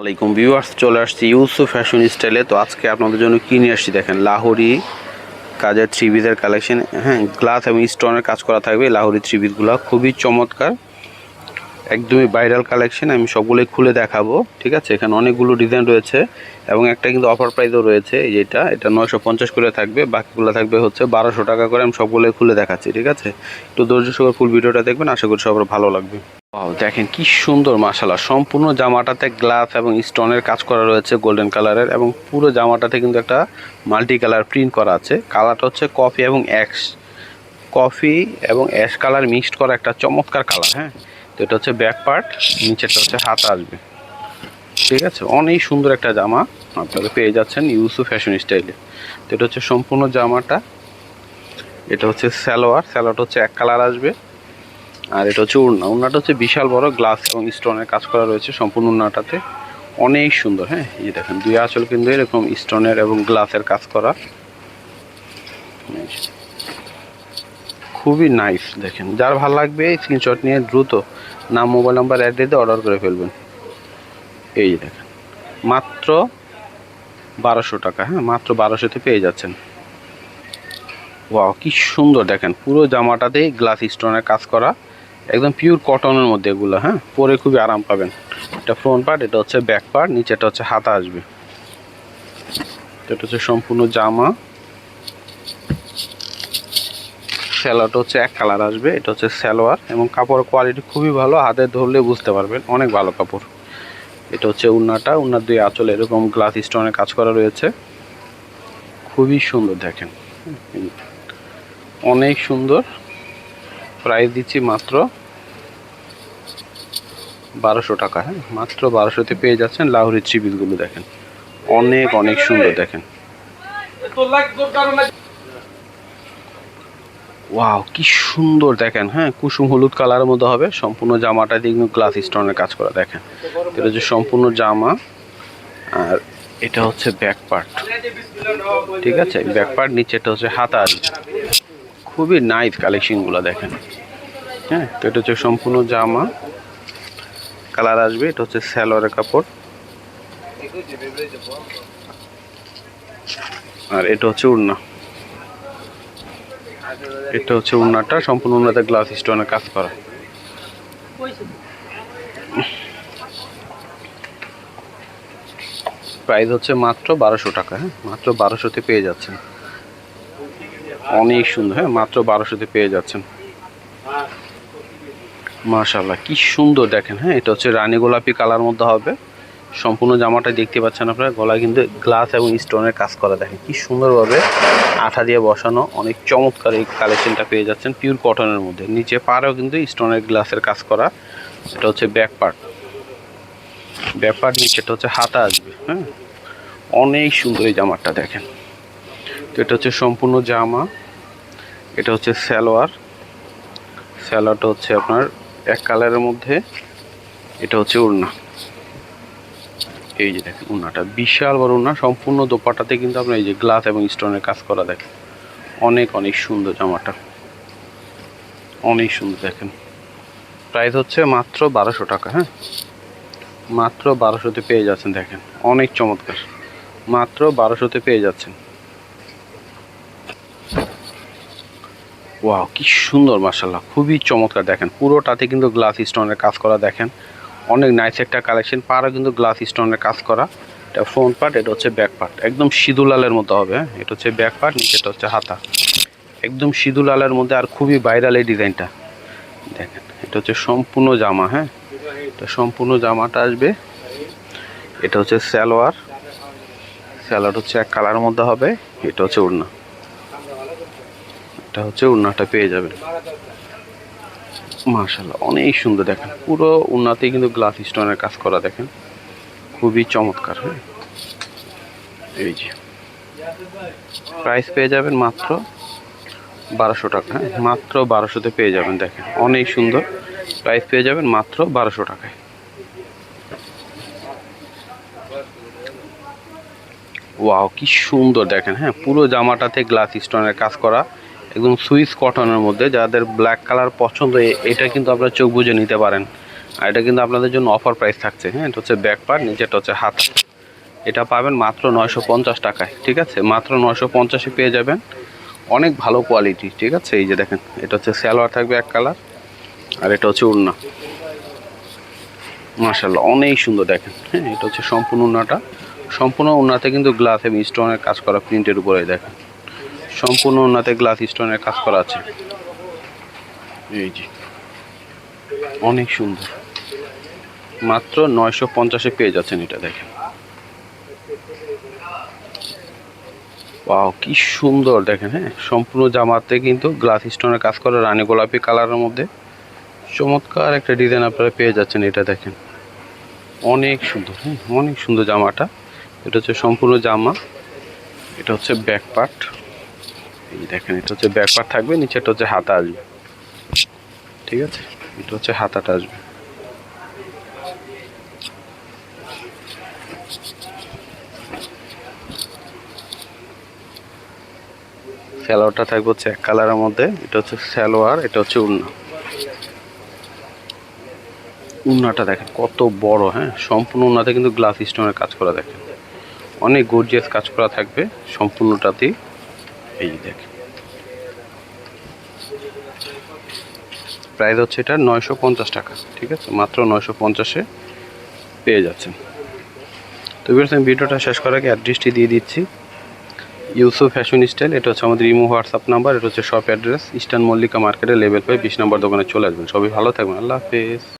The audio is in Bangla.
আসসালামাইকুম ভিউয়ার্স, চলে আসছি ইউসুফ ফ্যাশন স্টাইলে। তো আজকে আপনাদের জন্য কি নিয়ে আসছি দেখেন, লাহোরি কাজের থ্রি পিসের কালেকশন হ্যাঁ গ্লাস এবং স্টোনের কাজ করা থাকবে লাহোরি থ্রি পিসগুলো খুবই চমৎকার, একদমই ভাইরাল কালেকশন আমি সবগুলোই খুলে দেখাবো, ঠিক আছে? এখানে অনেকগুলো ডিজাইন রয়েছে এবং একটা কিন্তু অফার প্রাইসও রয়েছে যেটা, এটা নয়শো পঞ্চাশ করে থাকবে, বাকিগুলো থাকবে হচ্ছে বারোশো টাকা করে, আমি সবগুলোই খুলে দেখাচ্ছি, ঠিক আছে? একটু ধৈর্য সহকারে ফুল ভিডিওটা দেখবেন, আশা করি সবার ভালো লাগবে। Wow, দেখেন কি সুন্দর মাশাল্লাহ সম্পূর্ণ জামাটাতে গ্লাস এবং স্টোনের কাজ করা রয়েছে গোল্ডেন কালারের এবং পুরো জামাটাতে কিন্তু একটা মাল্টি কালার প্রিন্ট করা আছে। কালারটা হচ্ছে কফি এবং অ্যাশ কফি এবং অ্যাশ কালার মিক্সড করা একটা চমৎকার কালার হ্যাঁ? তো এটা হচ্ছে ব্যাক পার্ট নিচেরটা হচ্ছে হাত আসবে। ঠিক আছে? অনেক সুন্দর একটা জামা আপনারা পেয়ে যাচ্ছেন ইউসু ফ্যাশন স্টাইলে তো এটা হচ্ছে সম্পূর্ণ জামাটা। এটা হচ্ছে স্যালোয়ার স্যালোয়ারটা হচ্ছে এক কালার আসবে। আর এটা হচ্ছে উড়না। উড়নাটা হচ্ছে বিশাল বড় গ্লাস এবং স্টোনের কাজ করা রয়েছে সম্পূর্ণ উড়নাটাতে। অনেক সুন্দর হ্যাঁ? এই দেখেন, দুই আঁচল কিন্তু এরকম স্টোনের এবং গ্লাসের কাজ করা। খুবই নাইস দেখেন। যার ভালো লাগবে স্ক্রিনশট নিয়ে দ্রুত নাম মোবাইল নাম্বার অ্যাড্রেসে অর্ডার করে ফেলবেন। এই দেখেন, মাত্র বারোশো টাকা হ্যাঁ? মাত্র বারোশোতে পেয়ে যাচ্ছেন। ওয়াও কি সুন্দর, দেখেন। পুরো জামাটাতেই গ্লাস স্টোনের কাজ করা। একদম পিওর কটনের মধ্যে এগুলো হ্যাঁ? পরে খুবই আরাম পাবেন। এটা ফ্রন্ট পার্ট এটা হচ্ছে ব্যাক পার্ট নিচেটা হচ্ছে হাতা আসবে। এটা হচ্ছে সম্পূর্ণ জামা। স্যালোয়ারটা হচ্ছে এক কালার আসবে, এটা হচ্ছে স্যালোয়ার এবং কাপড়ের কোয়ালিটি খুবই ভালো, হাতে ধরলে বুঝতে পারবেন, অনেক ভালো কাপড়। এটা হচ্ছে উন্নাটা, উন্নার দুই আঁচল এরকম গ্লাস স্টোনের কাজ করা রয়েছে। খুবই সুন্দর দেখেন। অনেক সুন্দর। প্রাইস দিচ্ছি মাত্র বারোশো টাকা হ্যাঁ? মাত্র বারোশোতে পেয়ে যাচ্ছেন লাহোরি থ্রি পিসগুলো দেখেন। অনেক অনেক সুন্দর দেখেন। ওয়াও, কি সুন্দর দেখেন হ্যাঁ? কুসুম হলুদ কালারের মধ্যে হবে, সম্পূর্ণ জামাটা কিন্তু গ্লাস স্টোনের কাজ করা, দেখেন। এটা হচ্ছে সম্পূর্ণ জামা, আর এটা হচ্ছে ব্যাক পার্ট ঠিক আছে? ব্যাক পার্ট নিচেটা হচ্ছে হাতা আসবে খুবই নাইস কালেকশনগুলো দেখেন। হ্যাঁ তো এটা হচ্ছে সম্পূর্ণ জামা। কালার আসবে, এটা হচ্ছে স্যালোয়ারের কাপড়। আর এটা হচ্ছে উড়না। এটা হচ্ছে উড়নাটা, সম্পূর্ণ উড়নাতে গ্লাস স্টোনের কাজ করা। প্রাইস হচ্ছে মাত্র বারোশো টাকা হ্যাঁ মাত্র বারোশোতে পেয়ে যাচ্ছেন। অনেক সুন্দর। হ্যাঁ মাত্র বারোশোতে পেয়ে যাচ্ছেন। মাশাল্লাহ কি সুন্দর দেখেন। হ্যাঁ এটা হচ্ছে রানী গোলাপি কালার মধ্যে হবে। সম্পূর্ণ জামাটা দেখতে পাচ্ছেন আপনারা, গলায় কিন্তু গ্লাস এবং স্টোনের কাজ করা দেখেন। কি সুন্দরভাবে আঠা দিয়ে বসানো, অনেক চমৎকার এই কালেকশনটা পেয়ে যাচ্ছেন পিওর কটনের মধ্যে। নিচে পাড়েও কিন্তু স্টোনের গ্লাসের কাজ করা, এটা হচ্ছে ব্যাক পার্ট। ব্যাক পার্ট নিচেটা হচ্ছে হাতা আসবে। হ্যাঁ অনেক সুন্দর এই জামাটা দেখেন। এটা হচ্ছে সম্পূর্ণ জামা, এটা হচ্ছে সালোয়ার। সালোয়ারটা হচ্ছে আপনার এক কালারের মধ্যে, এটা হচ্ছে উড়না। এই যে দেখেন উড়নাটা, বিশাল বড় উড়না, সম্পূর্ণ দোপাটাতে কিন্তু আপনার এই যে গ্লাস এবং স্টোনের কাজ করা দেখেন। অনেক অনেক সুন্দর জামাটা। অনেক সুন্দর দেখেন। প্রাইস হচ্ছে মাত্র বারোশো টাকা হ্যাঁ? মাত্র বারোশোতে পেয়ে যাচ্ছেন, দেখেন। অনেক চমৎকার। মাত্র বারোশোতে পেয়ে যাচ্ছেন। ওয়াও কি সুন্দর মার্শাল্লাহ খুবই চমৎকার দেখেন। পুরোটাতে কিন্তু গ্লাস স্টোনের কাজ করা দেখেন। অনেক নাইস একটা কালেকশন পারও কিন্তু গ্লাস স্টোনের কাজ করা। এটা ফ্রন্ট পার্ট এটা হচ্ছে ব্যাক পার্ট একদম সিঁদুলালের মতো হবে হ্যাঁ? এটা হচ্ছে ব্যাক পার্ট নিচেটা হচ্ছে হাতা। একদম সিঁদুলালের মধ্যে আর খুবই ভাইরাল এই ডিজাইনটা। দেখেন, এটা হচ্ছে সম্পূর্ণ জামা হ্যাঁ? এটা সম্পূর্ণ জামাটা আসবে। এটা হচ্ছে সালোয়ার। সালোয়ার হচ্ছে এক কালারের মধ্যে হবে, এটা হচ্ছে উড়না এটা হচ্ছে উড়নাটা পেয়ে যাবেন। মাশাল্লাহ অনেক সুন্দর দেখেন। পুরো উন্নাতেই কিন্তু গ্লাস স্টোনের কাজ করা দেখেন। খুবই চমৎকার হ্যাঁ? এই যে। প্রাইস পেয়ে যাবেন মাত্র বারোশো টাকা হ্যাঁ? মাত্র বারোশোতে পেয়ে যাবেন দেখেন। অনেক সুন্দর। প্রাইস পেয়ে যাবেন মাত্র বারোশো টাকায়। ওয়াও কি সুন্দর দেখেন হ্যাঁ? পুরো জামাটাতে গ্লাস স্টোনের কাজ করা। একদম সুইস কটনের মধ্যে, যাদের ব্ল্যাক কালার পছন্দ এটা কিন্তু আপনারা চোখ বুজে নিতে পারেন। আর এটা কিন্তু আপনাদের জন্য অফার প্রাইস থাকছে। হ্যাঁ এটা হচ্ছে ব্যাক পার্ট নিচেটা হচ্ছে হাত। এটা পাবেন মাত্র নয়শো পঞ্চাশ টাকায়, ঠিক আছে? মাত্র নয়শো পঞ্চাশে পেয়ে যাবেন। অনেক ভালো কোয়ালিটি ঠিক আছে? এই যে দেখেন, এটা হচ্ছে স্যালোয়ার থাকবে এক কালার আর এটা হচ্ছে উন্না মার্শাল্লাহ অনেক সুন্দর দেখেন। হ্যাঁ এটা হচ্ছে সম্পূর্ণ উন্নাটা সম্পূর্ণ উন্নাতে কিন্তু গ্লাস এবং স্টোনের কাজ করা প্রিন্টের উপরে দেখেন। সম্পূর্ণ উন্নাতে গ্লাস স্টোনের কাজ করা আছে। এই যে, অনেক সুন্দর। মাত্র নয়শো পঞ্চাশে পেয়ে যাচ্ছেন এটা দেখেন। ওয়াও কি সুন্দর দেখেন হ্যাঁ? সম্পূর্ণ জামাতে কিন্তু গ্লাস স্টোনের কাজ করা রানী গোলাপি কালারের মধ্যে। চমৎকার একটা ডিজাইন আপনারা পেয়ে যাচ্ছেন এটা দেখেন। অনেক সুন্দর হ্যাঁ? অনেক সুন্দর জামাটা। এটা হচ্ছে সম্পূর্ণ জামা। এটা হচ্ছে ব্যাক পার্ট এই দেখেন, এটা হচ্ছে ব্যাক পার্ট থাকবে নিচেটা হচ্ছে হাতা আসবে। ঠিক আছে? এটা হচ্ছে হাতাটা আসবে। স্যালোয়ারটা থাকবে হচ্ছে এক কালারের মধ্যে, এটা হচ্ছে স্যালোয়ার এটা হচ্ছে উন্না। উন্নাটা দেখেন, কত বড় হ্যাঁ? সম্পূর্ণ উন্নাতে কিন্তু গ্লাস স্টোনের কাজ করা দেখেন। অনেক গর্জিয়াস কাজ করা থাকবে সম্পূর্ণটাতেই। এই দেখেন প্রাইস হচ্ছে এটা নয়শো পঞ্চাশ টাকা, ঠিক আছে? মাত্র নয়শো পঞ্চাশে পেয়ে যাচ্ছেন। তো আমি ভিডিওটা শেষ করার আগে অ্যাড্রেসটি দিয়ে দিচ্ছি। ইউসুফ ফ্যাশন স্টাইল এটা হচ্ছে আমাদের ইমো হোয়াটসঅ্যাপ নাম্বার এটা হচ্ছে শপ অ্যাড্রেস ইস্টার্ন মল্লিকা মার্কেটের লেভেল পাই বিশ নম্বর দোকানে চলে আসবেন। সবাই ভালো থাকবেন, আল্লাহ হাফেজ।